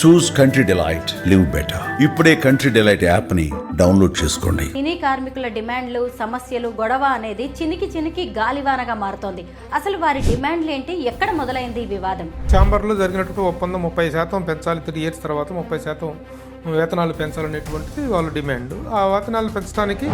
Choose Country Delight live better ఇప్పుడే country Delight యాప్ని download చేసుకోండి. సినీ కార్మికుల డిమాండ్లు సమస్యలు గొడవ అనేది చినికి చినికి గాలివానగా మారుతోంది. అసలు వారి డిమాండ్లు ఏంటి? ఎక్కడ మొదలైంది ఈ వివాదం? ఛాంబర్లో జరిగినటువంటి ఒప్పందం ముప్పై శాతం పెంచాలి త్రీ ఇయర్స్ తర్వాత ముప్పై శాతం వేతనాలు పెంచాలనేటువంటిది వాళ్ళ డిమాండ్. ఆ వేతనాలు పెంచడానికి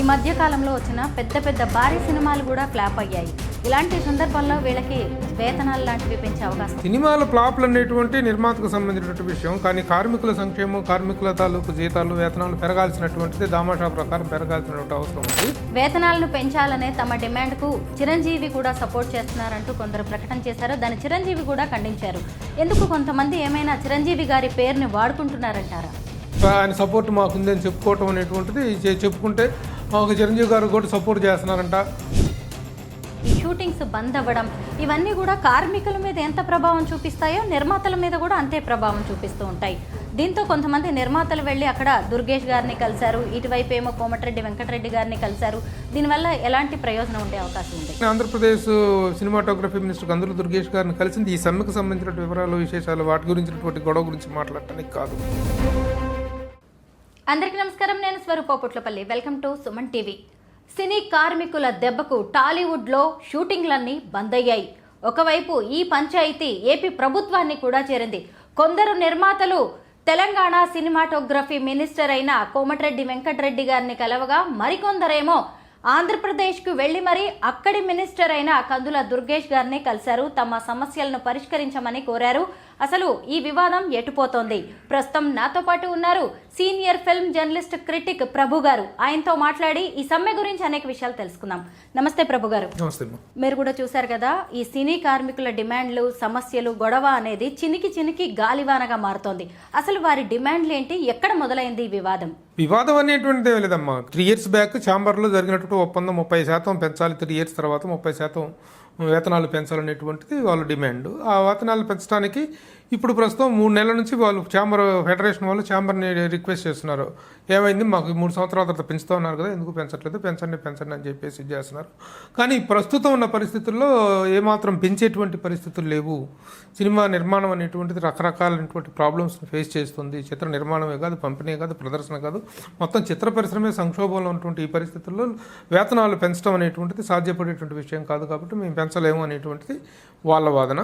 ఈ మధ్య కాలంలో వచ్చిన పెద్ద పెద్ద భారీ సినిమాలు కూడా ఫ్లాప్ అయ్యాయి. ఇలాంటి సందర్భాల్లో వీళ్ళకి వేతనాలు లాంటివి పెంచే అవకాశం సినిమాల ఫ్లాప్లు అనేటువంటి నిర్మాతకు సంబంధించినటువంటి విషయం కానీ కార్మికుల సంక్షేమం కార్మికుల తాలూకు జీతాలు వేతనాలు పెరగాల్సినటువంటిది దామాషా ప్రకారం పెరగాల్సినటువంటి అవసరం ఉంది. వేతనాలను పెంచాలనే తమ డిమాండ్కు చిరంజీవి కూడా సపోర్ట్ చేస్తున్నారంటూ కొందరు ప్రకటన చేశారు. దాని చిరంజీవి కూడా ఖండించారు. ఎందుకు కొంతమంది ఏమైనా చిరంజీవి గారి పేరుని వాడుకుంటున్నారంటారా? ఆయన సపోర్ట్ మాకుందని చెప్పుకోవటం అనేటువంటిది చెప్పుకుంటే ఒక చిరంజీవి గారు కూడా సపోర్ట్ చేస్తున్నారంట. షూటింగ్స్ బంద్ అవ్వడం ఇవన్నీ కూడా కార్మికుల మీద ఎంత ప్రభావం చూపిస్తాయో నిర్మాతల మీద కూడా అంతే ప్రభావం చూపిస్తూ ఉంటాయి. దీంతో కొంతమంది నిర్మాతలు వెళ్ళి అక్కడ దుర్గేష్ గారిని కలిశారు ఇటువైపు ఏమో కోమటిరెడ్డి వెంకటరెడ్డి గారిని కలిశారు. దీనివల్ల ఎలాంటి ప్రయోజనం ఉండే అవకాశం ఉంది? ఆంధ్రప్రదేశ్ సినిమాటోగ్రఫీ మినిస్టర్ కందులు దుర్గేష్ గారిని కలిసింది ఈ సమ్మెకు సంబంధించిన వివరాలు విశేషాలు వాటి గురించినటువంటి గొడవ గురించి మాట్లాడటానికి కాదు. అందరికీ నమస్కారం. నేను Swaroopa Putlapalli. Welcome to Suman TV. సినీ కార్మికుల దెబ్బకు టాలీవుడ్లో షూటింగ్లన్నీ బంద్ అయ్యాయి ఒకవైపు ఈ పంచాయతీ ఏపీ ప్రభుత్వాన్ని కూడా చేరింది. కొందరు నిర్మాతలు తెలంగాణ సినిమాటోగ్రఫీ మినిస్టర్ అయిన కోమటిరెడ్డి వెంకటరెడ్డి గారిని కలవగా మరికొందరేమో ఆంధ్రప్రదేశ్కు వెళ్ళి మరీ అక్కడి మినిస్టర్ అయిన కందుల దుర్గేష్ గారిని కలిశారు. తమ సమస్యలను పరిష్కరించమని కోరారు. అసలు ఈ వివాదం ఎటుపోతోంది ప్రస్తుతం నాతో పాటు ఉన్నారు senior film journalist critic Prabhu garu. ఆయనతో మాట్లాడి ఈ సమ్మె గురించి అనేక విషయాలు తెలుసుకుందాం. నమస్తే ప్రభు గారు. మీరు కూడా చూశారు కదా ఈ సినీ కార్మికుల డిమాండ్లు సమస్యలు గొడవ అనేది చినికి చినికి గాలివానగా మారుతోంది. అసలు వారి డిమాండ్లు ఏంటి? ఎక్కడ మొదలైంది ఈ వివాదం? వివాదం అనేటువంటిది లేదమ్మా. త్రీ ఇయర్స్ బ్యాక్ ఛాంబర్లో జరిగినటువంటి ఒప్పందం ముప్పై శాతం పెంచాలి త్రీ ఇయర్స్ తర్వాత ముప్పై శాతం వేతనాలు పెంచాలనేటువంటిది వాళ్ళ డిమాండ్. ఆ వేతనాలు పెంచడానికి ఇప్పుడు ప్రస్తుతం మూడు నెలల నుంచి వాళ్ళు ఛాంబర్ ఫెడరేషన్ వాళ్ళు ఛాంబర్ని రిక్వెస్ట్ చేస్తున్నారు. ఏమైంది? మాకు మూడు సంవత్సరాల తర్వాత పెంచుతూ ఉన్నారు కదా ఎందుకు పెంచట్లేదు? పెంచండి పెంచండి అని చెప్పేసి చేస్తున్నారు. కానీ ప్రస్తుతం ఉన్న పరిస్థితుల్లో ఏమాత్రం పెంచేటువంటి పరిస్థితులు లేవు. సినిమా నిర్మాణం అనేటువంటిది రకరకాలైనటువంటి ప్రాబ్లమ్స్ని ఫేస్ చేస్తుంది. చిత్ర నిర్మాణమే కాదు పంపిణీ కాదు ప్రదర్శన కాదు. మొత్తం చిత్ర పరిశ్రమే సంక్షోభంలో ఉన్నటువంటి ఈ పరిస్థితుల్లో వేతనాలు పెంచడం అనేటువంటిది సాధ్యపడేటువంటి విషయం కాదు కాబట్టి మేము పెంచలేము అనేటువంటిది వాళ్ళ వాదన.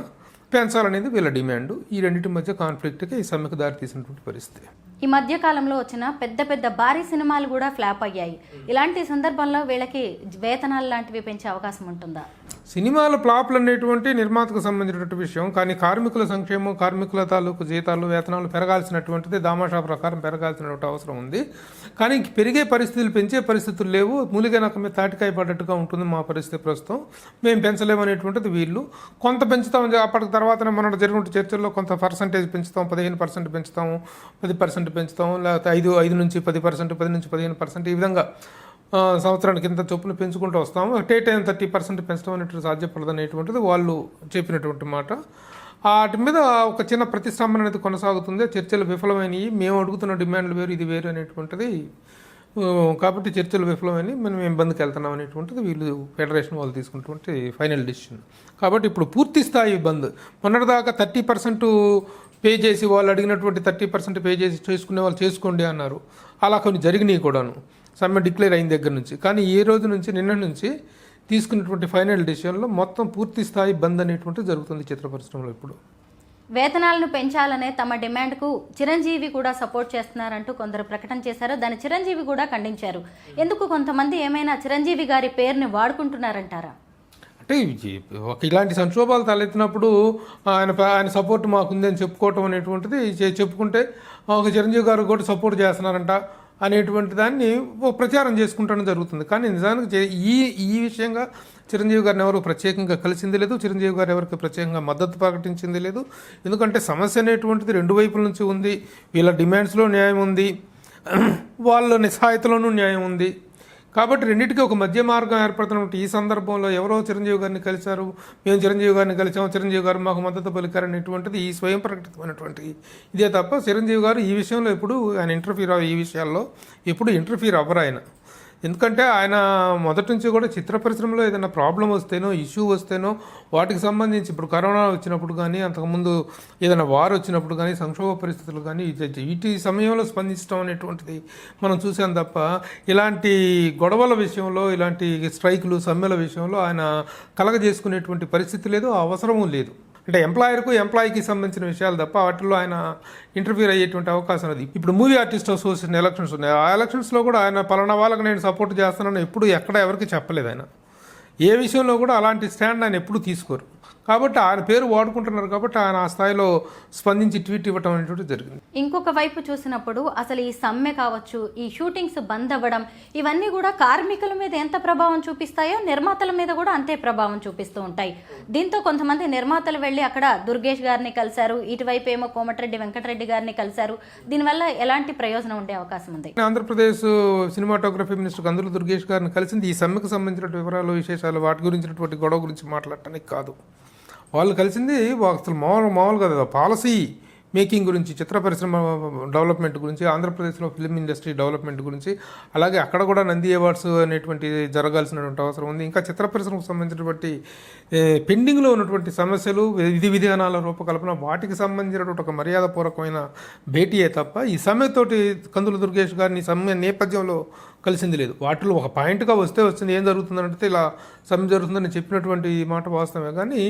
పెంచాలనేది వీళ్ళ డిమాండ్. ఈ రెండింటి మధ్య కాన్ఫ్లిక్ట్కి ఈ సమ్మెకు దారి తీసినటువంటి పరిస్థితి. ఈ మధ్య కాలంలో వచ్చిన పెద్ద పెద్ద భారీ సినిమాలు కూడా ఫ్లాప్ అయ్యాయి. ఇలాంటి సందర్భంలో వీళ్ళకి వేతనాలు లాంటివి పెంచే అవకాశం ఉంటుందా? సినిమాల ఫ్లాప్లు అనేటువంటి నిర్మాతకు సంబంధించినటువంటి విషయం కానీ కార్మికుల సంక్షేమం కార్మికుల తాలూకు జీతాలు వేతనాలు పెరగాల్సినటువంటిది దామాషా ప్రకారం పెరగాల్సినటువంటి అవసరం ఉంది. కానీ పెరిగే పరిస్థితులు పెంచే పరిస్థితులు లేవు. మూలిగే నక్క మీద తాటికాయ పడ్డట్టుగా ఉంటుంది మా పరిస్థితి ప్రస్తుతం. మేము పెంచలేము అనేటువంటిది వీళ్ళు. కొంత పెంచుతాం అప్పటికి తర్వాత మన జరిగిన చర్చల్లో కొంత పర్సంటేజ్ పెంచుతాం పదిహేను పర్సెంట్ పెంచుతాము పది పర్సెంట్ పెంచుతాం లేకపోతే ఐదు ఐదు నుంచి పది పర్సెంట్ పది నుంచి పదిహేను పర్సెంట్ ఈ విధంగా సంవత్సరానికి ఇంత చొప్పున పెంచుకుంటూ వస్తాము. టే టైం థర్టీ పర్సెంట్ పెంచడం అనేటువంటి సాధ్యపడదు అనేటువంటిది వాళ్ళు చెప్పినటువంటి మాట. వాటి మీద ఒక చిన్న ప్రతిష్టంభన అనేది కొనసాగుతుంది. చర్చలు విఫలమైనవి. మేము అడుగుతున్న డిమాండ్లు వేరు ఇది వేరు అనేటువంటిది కాబట్టి చర్చలు విఫలమని మనం మేము వెళ్తున్నాం అనేటువంటిది వీళ్ళు ఫెడరేషన్ వాళ్ళు తీసుకున్నటువంటి ఫైనల్ డిసిషన్. కాబట్టి ఇప్పుడు పూర్తి స్థాయి బంద్ మొన్నటిదాకా థర్టీ పర్సెంట్ పే చేసి వాళ్ళు అడిగినటువంటి థర్టీ పర్సెంట్ పే చేసి చేసుకునే వాళ్ళు చేసుకోండి అన్నారు. అలా కొన్ని జరిగినాయి కూడాను. సమ్మె డిక్లేర్ అయిన దగ్గర నుంచి. కానీ ఈ రోజు నుంచి నిన్న నుంచి తీసుకున్నటువంటి ఫైనల్ డిసిషన్లో మొత్తం పూర్తి స్థాయి బంద్ అనేటువంటిది జరుగుతుంది చిత్ర పరిశ్రమలో ఇప్పుడు. వేతనాలను పెంచాలనే తమ డిమాండ్కు చిరంజీవి కూడా సపోర్ట్ చేస్తున్నారంటూ కొందరు ప్రకటన చేశారు. దాని చిరంజీవి కూడా ఖండించారు. ఎందుకు కొంతమంది ఏమైనా చిరంజీవి గారి పేరుని వాడుకుంటున్నారంటారా? అంటే ఒక ఇలాంటి సంక్షోభాలు తలెత్తినప్పుడు ఆయన ఆయన సపోర్ట్ మాకుందని చెప్పుకోవటం అనేటువంటిది చెప్పుకుంటే ఒక చిరంజీవి గారు కూడా సపోర్ట్ చేస్తున్నారంట. అనేటువంటి దాన్ని ఓ ప్రచారం చేసుకుంటడం జరుగుతుంది. కానీ నిజానికి ఈ ఈ విషయంగా చిరంజీవి గారిని ఎవరు ప్రత్యేకంగా కలిసింది లేదు. చిరంజీవి గారు ఎవరికి ప్రత్యేకంగా మద్దతు ప్రకటించింది లేదు. ఎందుకంటే సమస్య అనేటువంటిది రెండు వైపుల నుంచి ఉంది. వీళ్ళ డిమాండ్స్లో న్యాయం ఉంది. వాళ్ళ నిస్సహాయతలోనూ న్యాయం ఉంది. కాబట్టి రెండింటికి ఒక మధ్య మార్గం ఏర్పడుతున్నటువంటి ఈ సందర్భంలో ఎవరో చిరంజీవి గారిని కలిశారు మేము చిరంజీవి గారిని కలిసాము చిరంజీవి గారు మాకు మద్దతు పలికారనేటువంటిది ఈ స్వయం ప్రకటితమైనటువంటి ఇదే తప్ప చిరంజీవి గారు ఈ విషయంలో ఎప్పుడు ఆయన ఇంటర్ఫీర్ ఈ విషయాల్లో ఎప్పుడు ఇంటర్ఫీర్ అవ్వరు ఆయన. ఎందుకంటే ఆయన మొదటి నుంచి కూడా చిత్ర పరిశ్రమలో ఏదైనా ప్రాబ్లం వస్తేనో ఇష్యూ వస్తేనో వాటికి సంబంధించి ఇప్పుడు కరోనా వచ్చినప్పుడు కానీ అంతకుముందు ఏదైనా వార్ వచ్చినప్పుడు కానీ సంక్షోభ పరిస్థితులు కానీ వీటి సమయంలో స్పందించడం అనేటువంటిది మనం చూసాం తప్ప ఇలాంటి గొడవల విషయంలో ఇలాంటి స్ట్రైకులు సమ్మెల విషయంలో ఆయన కలగజేసుకునేటువంటి పరిస్థితి లేదు అవసరము లేదు. అంటే ఎంప్లాయర్కు ఎంప్లాయీకి సంబంధించిన విషయాలు తప్ప వాటిల్లో ఆయన ఇంటర్వ్యూ అయ్యేటువంటి అవకాశం అది ఇప్పుడు మూవీ ఆర్టిస్ట్ అసోసియేషన్ ఎలక్షన్స్ ఉన్నాయి. ఆ ఎలక్షన్స్లో కూడా ఆయన పలానా వాళ్ళకి నేను సపోర్ట్ చేస్తున్నాను ఎప్పుడు ఎక్కడ ఎవరికి చెప్పలేదు ఆయన. ఏ విషయంలో కూడా అలాంటి స్టాండ్ ఆయన ఎప్పుడు తీసుకోరు. కాబట్టి ఆయన పేరు వాడుకుంటున్నారు కాబట్టి ఆయన ఆ స్థాయిలో స్పందించి ట్వీట్ ఇవ్వటం అనేటువంటిది జరిగింది. ఇంకొక వైపు చూసినప్పుడు అసలు ఈ సమ్మె కావచ్చు ఈ షూటింగ్స్ బంద్ అవ్వడం ఇవన్నీ కూడా కార్మికుల మీద ఎంత ప్రభావం చూపిస్తాయో నిర్మాతల మీద కూడా అంతే ప్రభావం చూపిస్తూ ఉంటాయి. దీంతో కొంతమంది నిర్మాతలు వెళ్ళి అక్కడ దుర్గేష్ గారిని కలిశారు ఇటువైపు ఏమో కోమటిరెడ్డి వెంకటరెడ్డి గారిని కలిశారు. దీనివల్ల ఎలాంటి ప్రయోజనం ఉండే అవకాశం ఉంది? ఆంధ్రప్రదేశ్ సినిమాటోగ్రఫీ మినిస్టర్ కందులు దుర్గేష్ గారిని కలిసింది ఈ సమ్మెకు సంబంధించిన వివరాలు విశేషాలు వాటి గురించినటువంటి గొడవ గురించి మాట్లాడటానికి కాదు. వాళ్ళు కలిసింది అసలు మామూలు మామూలు కదా. పాలసీ మేకింగ్ గురించి చిత్ర పరిశ్రమ డెవలప్మెంట్ గురించి ఆంధ్రప్రదేశ్లో ఫిల్మ్ ఇండస్ట్రీ డెవలప్మెంట్ గురించి అలాగే అక్కడ కూడా నంది అవార్డ్స్ అనేటువంటి జరగాల్సినటువంటి అవసరం ఉంది. ఇంకా చిత్ర పరిశ్రమకు సంబంధించినటువంటి పెండింగ్లో ఉన్నటువంటి సమస్యలు విధి విధానాల రూపకల్పన వాటికి సంబంధించినటువంటి ఒక మర్యాదపూర్వకమైన భేటీయే తప్ప ఈ సమ్మెతోటి కందుల దుర్గేష్ గారిని ఈ సమ్మె నేపథ్యంలో కలిసింది లేదు. వాటిలో ఒక పాయింట్గా వస్తే వస్తుంది ఏం జరుగుతుందంటే ఇలా సమ్మె జరుగుతుందని చెప్పినటువంటి మాట వాస్తవమే. కానీ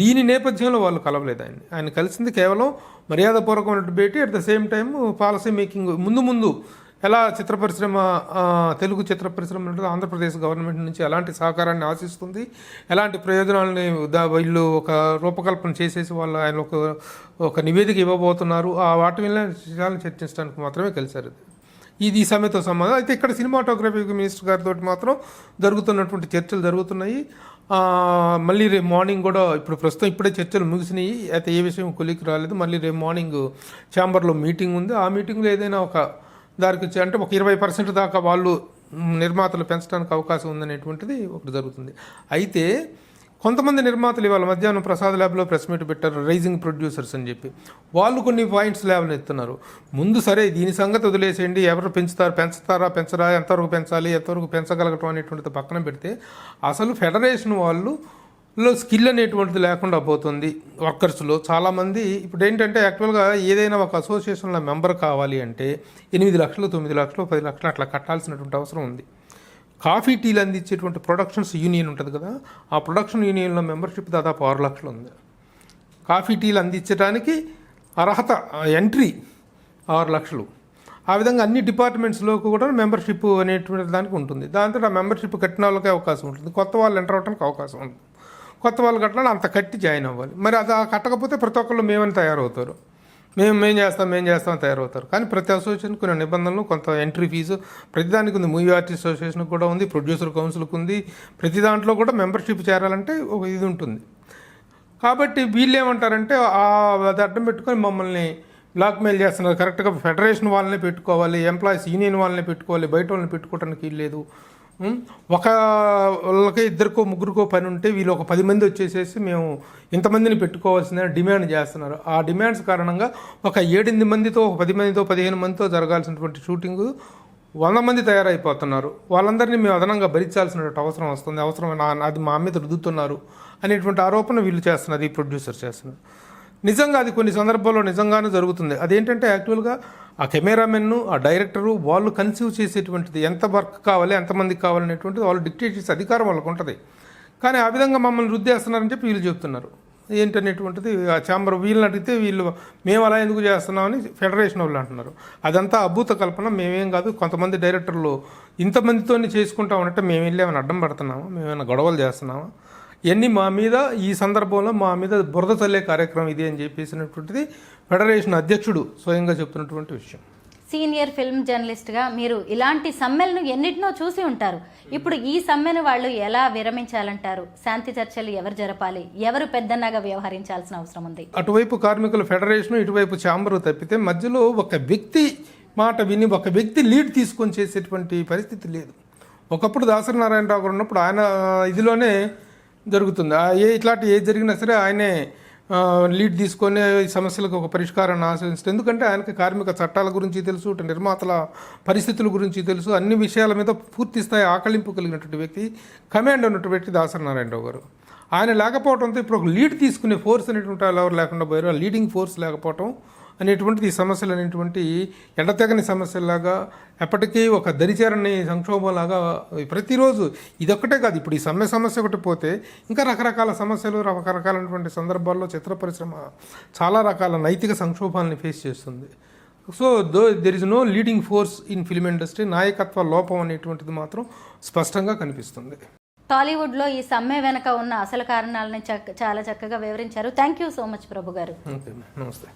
దీని నేపథ్యంలో వాళ్ళు కలవలేదు ఆయన ఆయన కలిసింది కేవలం మర్యాదపూర్వకమైన భేటీ at the same time policy making ముందు ముందు ఎలా చిత్ర పరిశ్రమ తెలుగు చిత్ర పరిశ్రమ ఆంధ్రప్రదేశ్ గవర్నమెంట్ నుంచి ఎలాంటి సహకారాన్ని ఆశిస్తుంది ఎలాంటి ప్రయోజనాలని వీళ్ళు ఒక రూపకల్పన చేసేసి వాళ్ళు ఆయన ఒక ఒక నివేదిక ఇవ్వబోతున్నారు. ఆ వాటి మీద విషయాలను చర్చించడానికి మాత్రమే కలిశారు. ఇది ఈ సమ్మెతో సంబంధం. అయితే ఇక్కడ సినిమాటోగ్రఫీ మినిస్టర్ గారితో మాత్రం జరుగుతున్నటువంటి చర్చలు జరుగుతున్నాయి. మళ్ళీ రేపు మార్నింగ్ కూడా ఇప్పుడు ప్రస్తుతం ఇప్పుడే చర్చలు ముగిసినాయి. అయితే ఏ విషయం కొలికి రాలేదు. మళ్ళీ రేపు మార్నింగ్ ఛాంబర్లో మీటింగ్ ఉంది. ఆ మీటింగ్లో ఏదైనా ఒక దానికి వచ్చి అంటే ఒక ఇరవై పర్సెంట్ దాకా వాళ్ళు నిర్మాతలు పెంచడానికి అవకాశం ఉందనేటువంటిది ఒకటి జరుగుతుంది. అయితే కొంతమంది నిర్మాతలు ఇవాళ మధ్యాహ్నం ప్రసాద్ ల్యాబ్లో ప్రెస్ మీట్ పెట్టారు రైజింగ్ ప్రొడ్యూసర్స్ అని చెప్పి. వాళ్ళు కొన్ని పాయింట్స్ లేవని ఎత్తున్నారు. ముందు సరే దీని సంగతి వదిలేసేయండి ఎవరు పెంచుతారు పెంచుతారా పెంచరా ఎంతవరకు పెంచాలి ఎంతవరకు పెంచగలగటం అనేటువంటిది పక్కన పెడితే అసలు ఫెడరేషన్ వాళ్ళు లో స్కిల్ అనేటువంటిది లేకుండా పోతుంది వర్కర్స్లో. చాలామంది ఇప్పుడు ఏంటంటే యాక్చువల్గా ఏదైనా ఒక అసోసియేషన్లో మెంబర్ కావాలి అంటే ఎనిమిది లక్షలు తొమ్మిది లక్షలు పది లక్షలు అట్లా కట్టాల్సినటువంటి అవసరం ఉంది. కాఫీ టీలు అందించేటువంటి ప్రొడక్షన్స్ యూనియన్ ఉంటుంది కదా ఆ ప్రొడక్షన్ యూనియన్లో మెంబర్షిప్ దాదాపు ఆరు లక్షలు ఉంది. కాఫీ టీలు అందించడానికి అర్హత ఎంట్రీ ఆరు లక్షలు. ఆ విధంగా అన్ని డిపార్ట్మెంట్స్లో కూడా మెంబర్షిప్ అనేటువంటి దానికి ఉంటుంది. దాంతో ఆ మెంబర్షిప్ కట్టిన వాళ్ళకే అవకాశం ఉంటుంది. కొత్త వాళ్ళు ఎంటర్ అవడానికి అవకాశం ఉంటుంది. కొత్త వాళ్ళు కట్టాలి అంత కట్టి జాయిన్ అవ్వాలి. మరి అది కట్టకపోతే ప్రతి ఒక్కళ్ళు మేమని తయారవుతారు. మేము మేం చేస్తాం మేం చేస్తాం తయారవుతారు. కానీ ప్రతి అసోసియేషన్ కొన్ని నిబంధనలు కొంత ఎంట్రీ ఫీజు ప్రతిదానికి ఉంది. మూవీ ఆర్టిస్ట్ అసోసియేషన్ కూడా ఉంది ప్రొడ్యూసర్ కౌన్సిల్కి ఉంది. ప్రతి దాంట్లో కూడా మెంబర్షిప్ చేరాలంటే ఒక ఇది ఉంటుంది. కాబట్టి వీళ్ళు ఏమంటారంటే ఆ అది అడ్డం పెట్టుకొని మమ్మల్ని బ్లాక్మెయిల్ చేస్తున్నారు. కరెక్ట్గా ఫెడరేషన్ వాళ్ళని పెట్టుకోవాలి ఎంప్లాయీస్ యూనియన్ వాళ్ళని పెట్టుకోవాలి బయట వాళ్ళని పెట్టుకోవడానికి లేదు. ఒక వాళ్ళకి ఇద్దరికో ముగ్గురికో పని ఉంటే వీళ్ళు ఒక పది మంది వచ్చేసేసి మేము ఇంతమందిని పెట్టుకోవాల్సిందని డిమాండ్ చేస్తున్నారు. ఆ డిమాండ్స్ కారణంగా ఒక ఏడెనిమిది మందితో ఒక పది మందితో పదిహేను మందితో జరగాల్సినటువంటి షూటింగ్ వంద మంది తయారైపోతున్నారు. వాళ్ళందరినీ మేము అదనంగా భరించాల్సినటువంటి అవసరం వస్తుంది. అవసరం అది మా మీద రుద్దుతున్నారు అనేటువంటి ఆరోపణ వీళ్ళు చేస్తున్నారు ఈ ప్రొడ్యూసర్ చేస్తున్నారు. నిజంగా అది కొన్ని సందర్భాల్లో నిజంగానే జరుగుతుంది. అదేంటంటే యాక్చువల్గా ఆ కెమెరామెన్ ఆ డైరెక్టరు వాళ్ళు కన్సీవ్ చేసేటువంటిది ఎంత వర్క్ కావాలి ఎంతమందికి కావాలనేటువంటిది వాళ్ళు డిక్టేట్ చేసే అధికారం వాళ్ళకు ఉంటుంది. కానీ ఆ విధంగా మమ్మల్ని రుద్దేస్తున్నారని చెప్పి వీళ్ళు చెప్తున్నారు. ఏంటనేటువంటిది ఆ ఛాంబర్ వీళ్ళని అడిగితే వీళ్ళు మేము అలా ఎందుకు చేస్తున్నామని ఫెడరేషన్ వాళ్ళు అంటున్నారు. అదంతా అద్భుత కల్పన మేమేం కాదు కొంతమంది డైరెక్టర్లు ఇంతమందితో చేసుకుంటాం అంటే మేము వెళ్ళి ఏమైనా అడ్డం పడుతున్నామా మేమైనా గొడవలు చేస్తున్నామా? ఇవన్నీ మా మీద ఈ సందర్భంలో మా మీద బురద చల్లే కార్యక్రమం ఇది అని చెప్పేసినటువంటిది ఫెడరేషన్ అధ్యక్షుడు స్వయంగా చెప్తున్నటువంటి విషయం. సీనియర్ ఫిల్మ్ జర్నలిస్ట్గా మీరు ఇలాంటి సమ్మెలను ఎన్నిటినో చూసి ఉంటారు. ఇప్పుడు ఈ సమ్మెను వాళ్ళు ఎలా విరమించాలంటారు? శాంతి చర్చలు ఎవరు జరపాలి? ఎవరు పెద్దన్నగా వ్యవహరించాల్సిన అవసరం ఉంది? అటువైపు కార్మికుల ఫెడరేషన్ ఇటువైపు ఛాంబర్ తప్పితే మధ్యలో ఒక వ్యక్తి మాట విని ఒక వ్యక్తి లీడ్ తీసుకొని చేసేటువంటి పరిస్థితి లేదు. ఒకప్పుడు దాసరి నారాయణరావు గారు ఉన్నప్పుడు ఆయన ఇదిలోనే జరుగుతుంది. ఆ ఏ ఇట్లాంటి ఏది జరిగినా సరే ఆయనే లీడ్ తీసుకొని సమస్యలకు ఒక పరిష్కారాన్ని ఆశ్రయించడం ఎందుకంటే ఆయనకి కార్మిక చట్టాల గురించి తెలుసు నిర్మాతల పరిస్థితుల గురించి తెలుసు అన్ని విషయాల మీద పూర్తి స్థాయి ఆకలింపు కలిగినటువంటి వ్యక్తి కమాండ్ ఉన్నటువంటి వ్యక్తి దాసరినారాయణరావు గారు. ఆయన లేకపోవడంతో ఇప్పుడు ఒక లీడ్ తీసుకునే ఫోర్స్ అనేటువంటి వాళ్ళు ఎవరు లేకుండా పోయారు. ఆ లీడింగ్ ఫోర్స్ లేకపోవటం అనేటువంటిది ఈ సమస్యలు అనేటువంటి ఎడతెగని సమస్యలాగా ఎప్పటికీ ఒక దరిచేరని సంక్షోభంలాగా ప్రతిరోజు ఇదొక్కటే కాదు. ఇప్పుడు ఈ సమ్మె సమస్య ఒకటి పోతే ఇంకా రకరకాల సమస్యలు రకరకాలైనటువంటి సందర్భాల్లో చిత్ర పరిశ్రమ చాలా రకాల నైతిక సంక్షోభాలని ఫేస్ చేస్తుంది. So though there is no leading force in film industry నాయకత్వ లోపం అనేటువంటిది మాత్రం స్పష్టంగా కనిపిస్తుంది. టాలీవుడ్లో ఈ సమ్మె వెనక ఉన్న అసలు కారణాలని చక్క చాలా చక్కగా వివరించారు. Thank you so much Prabhu garu. నమస్తే.